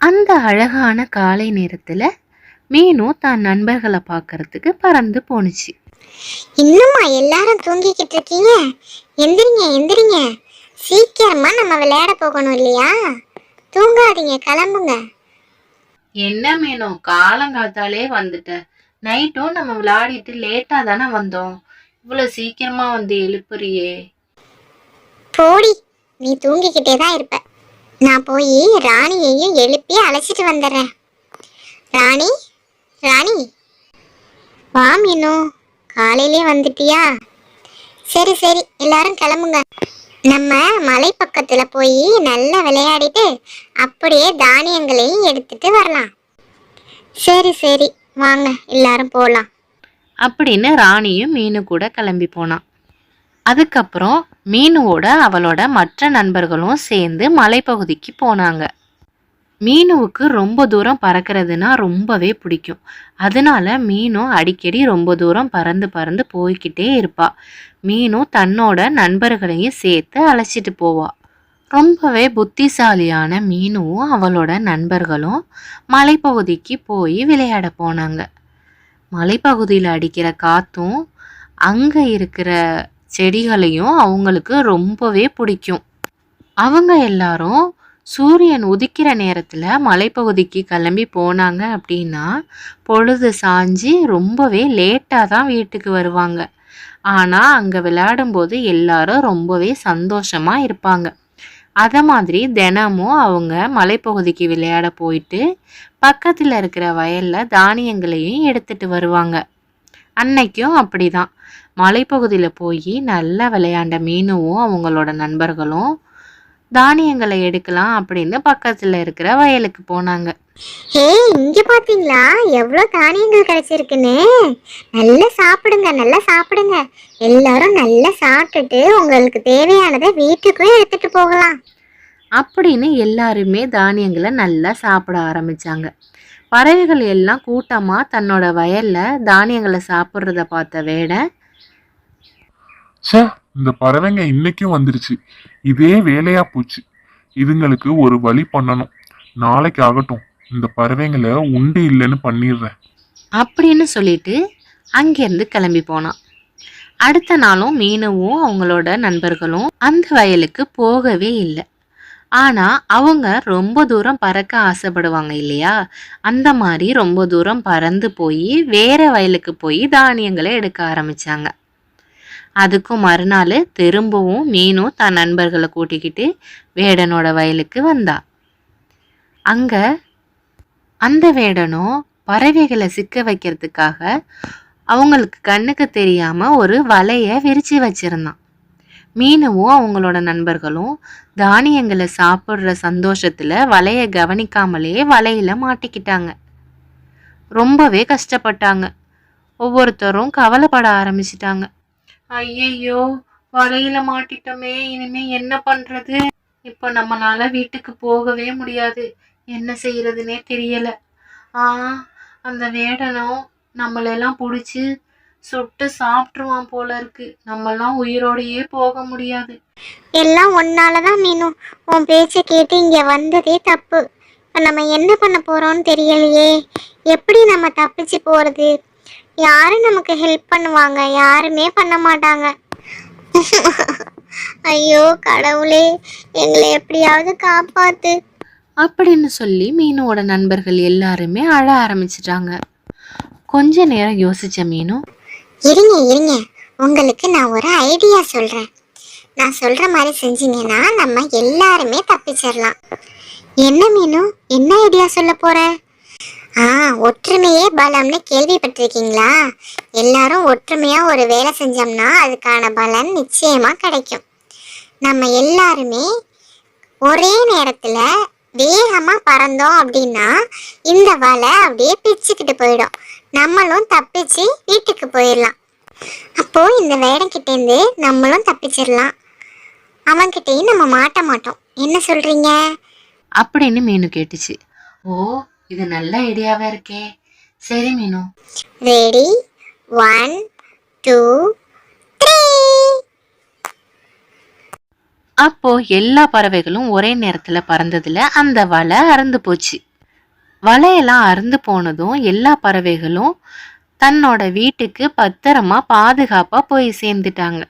அந்த அழகான காலை நேரத்துல மீனு தான் நண்பர்களை பார்க்கறதுக்கு பறந்து போணுச்சு. இன்னுமா எல்லாரும் தூங்கிக்கிட்டு இருக்கீங்க? எந்திரிங்க எந்திரிங்க. சீக்கிரமா நம்ம விளையாட போகணும் இல்லையா? தூங்காதீங்க கிளம்புங்க. என்ன மீனு? காலங்காத்தாலே வந்துட்ட. நைட்டும் நம்ம விளையாடிட்டு லேட்டா தானே வந்தோம். இவ்வளவு சீக்கிரமா வந்து எழுப்புறியே. போடி நீ தூங்கிக்கிட்டே தான் இருப்ப. நான் போய் ராணியையும் எழுப்பி அழைச்சிட்டு வந்துடுறேன். ராணி ராணி. வா மீனு காலையிலே வந்துட்டியா? சரி சரி எல்லாரும் கிளம்புங்க. நம்ம மலை பக்கத்துல போய் நல்லா விளையாடிட்டு அப்படியே தானியங்களையும் எடுத்துட்டு வரலாம். சரி சரி. வாங்க எல்லாரும் போகலாம் அப்படின்னு ராணியும் மீனு கூட கிளம்பி போனான். அதுக்கப்புறம் மீனுவோட அவளோட மற்ற நண்பர்களும் சேர்ந்து மலைப்பகுதிக்கு போனாங்க. மீனுவுக்கு ரொம்ப தூரம் பறக்கிறதுனா ரொம்பவே பிடிக்கும். அதனால மீனும் அடிக்கடி ரொம்ப தூரம் பறந்து பறந்து போய்க்கிட்டே இருப்பா. மீனும் தன்னோட நண்பர்களையும் சேர்த்து அழைச்சிட்டு போவா. ரொம்பவே புத்திசாலியான மீனுவும் அவளோட நண்பர்களும் மலைப்பகுதிக்கு போய் விளையாட போனாங்க. மலைப்பகுதியில் அடிக்கிற காற்றும் அங்கே இருக்கிற செடிகளையும் அவங்களுக்கு ரொம்பவே பிடிக்கும். அவங்க எல்லாரும் சூரியன் உதிக்கிற நேரத்தில் மலைப்பகுதிக்கு கிளம்பி போனாங்க அப்படின்னா பொழுது சாஞ்சு ரொம்பவே லேட்டாக தான் வீட்டுக்கு வருவாங்க. ஆனால் அங்கே விளையாடும்போது எல்லாரும் ரொம்பவே சந்தோஷமாக இருப்பாங்க. அதை மாதிரி தினமும் அவங்க மலைப்பகுதிக்கு விளையாட போயிட்டு பக்கத்தில் இருக்கிற வயலில் தானியங்களையும் எடுத்துட்டு வருவாங்க. அன்னைக்கும் அப்படிதான். மலைப்பகுதியில் போய் நல்லா விளையாண்ட மீனுவும் அவங்களோட நண்பர்களும் தானியங்களை எடுக்கலாம் அப்படின்னு பக்கத்தில் இருக்கிற வயலுக்கு போனாங்க. ஹே இங்க பாத்தீங்களா? எவ்வளவு தானியங்கள் கிடைச்சிருக்குன்னு. நல்லா சாப்பிடுங்க நல்லா சாப்பிடுங்க. எல்லாரும் நல்லா சாப்பிட்டுட்டு உங்களுக்கு தேவையானதை வீட்டுக்கும் எடுத்துட்டு போகலாம். அப்படின்னு எல்லாருமே தானியங்களை நல்லா சாப்பிட ஆரம்பிச்சாங்க. பறவைகள் எல்லாம் கூட்டமாக தன்னோட வயலில் தானியங்களை சாப்பிட்றத பார்த்த வேடை இந்த பறவைங்க இன்னைக்கும் வந்துருச்சு. இதே வேலையா போச்சு. இதுங்களுக்கு ஒரு வழி பண்ணணும். நாளைக்கு ஆகட்டும் இந்த பறவைங்களை உண்டு இல்லைன்னு பண்ணிடுறேன். அப்படின்னு சொல்லிட்டு அங்கேருந்து கிளம்பி போனான். அடுத்த நாளும் மீனவும் அவங்களோட நண்பர்களும் அந்த வயலுக்கு போகவே இல்லை. ஆனால் அவங்க ரொம்ப தூரம் பறக்க ஆசைப்படுவாங்க இல்லையா? அந்த மாதிரி ரொம்ப தூரம் பறந்து போய் வேற வயலுக்கு போய் தானியங்களை எடுக்க ஆரம்பிச்சாங்க. அதுக்கும் மறுநாள் திரும்பவும் மீனும் தன் நண்பர்களை கூட்டிக்கிட்டு வேடனோட வயலுக்கு வந்தா. அங்க அந்த வேடனும் பறவைகளை சிக்க வைக்கிறதுக்காக அவங்களுக்கு கண்ணுக்கு தெரியாம ஒரு வலையை விரிச்சு வச்சிருந்தான். மீனவும் அவங்களோட நண்பர்களும் தானியங்களை சாப்பிட்ற சந்தோஷத்துல வலையை கவனிக்காமலே வலையில மாட்டிக்கிட்டாங்க. ரொம்பவே கஷ்டப்பட்டாங்க. ஒவ்வொருத்தரும் கவலைப்பட ஆரம்பிச்சிட்டாங்க. ஐயையோ வலையில மாட்டிட்டோமே இனிமே என்ன பண்றது? இப்போ நம்மளால வீட்டுக்கு போகவே முடியாது. என்ன செய்யறதுனே தெரியல. ஆ அந்த வேடனும் நம்மளெல்லாம் பிடிச்சி சுட்டு சாப்பிட்ருவான் போல இருக்கு. நம்மலாம் உயிரோடையே போக முடியாது. எல்லாம் ஒன்னாலதான் மீனு. உன் பேச்சை கேட்டு இங்க வந்ததே தப்பு. நம்ம என்ன பண்ண போறோம்னு தெரியலையே. எப்படி நம்ம தப்பிச்சு போறது? யாரு நமக்கு ஹெல்ப் பண்ணுவாங்க? யாருமே பண்ண மாட்டாங்க. ஐயோ கடவுளே எங்களை எப்படியாவது காப்பாத்து. அப்படின்னு சொல்லி மீனுவோட நண்பர்கள் எல்லாருமே அழ ஆரம்பிச்சிட்டாங்க. கொஞ்ச நேரம் யோசிச்ச மீனு இருங்க இருங்க. உங்களுக்கு நான் ஒரு ஐடியா சொல்றேன். நான் சொல்ற மாதிரி செஞ்சீங்கன்னா நம்ம எல்லாருமே தப்பிச்சிடலாம் என்ன மீனு? என்ன ஐடியா சொல்ல போற? ஆ ஒற்றுமையே பலம்னு கேள்விப்பட்டிருக்கீங்களா? எல்லாரும் ஒற்றுமையாக ஒரு வேலை செஞ்சோம்னா அதுக்கான பலன் நிச்சயமாக கிடைக்கும். நம்ம எல்லாருமே ஒரே நேரத்தில் வேகமாக பறந்தோம் அப்படின்னா இந்த வலை அப்படியே பிச்சுக்கிட்டு போயிடும். நம்மளும் தப்பிச்சு வீட்டுக்கு போயிடலாம். அப்போது இந்த வேடங்கிட்டேருந்து நம்மளும் தப்பிச்சிடலாம். அவன்கிட்டயும் நம்ம மாட்ட மாட்டோம். என்ன சொல்கிறீங்க அப்படின்னு மீனு கேட்டுச்சு. ஓ இது நல்ல ஐடியாவா இருக்கே. சரி மீனு. ரெடி ஒன் டூ அப்போ எல்லா பறவைகளும் ஒரே நேரத்துல பறந்ததுல அந்த வலை அறுந்து போச்சு. வலையெல்லாம் அறுந்து போனதும் எல்லா பறவைகளும் தன்னோட வீட்டுக்கு பத்திரமா பாதுகாப்பா போய் சேர்ந்துட்டாங்க.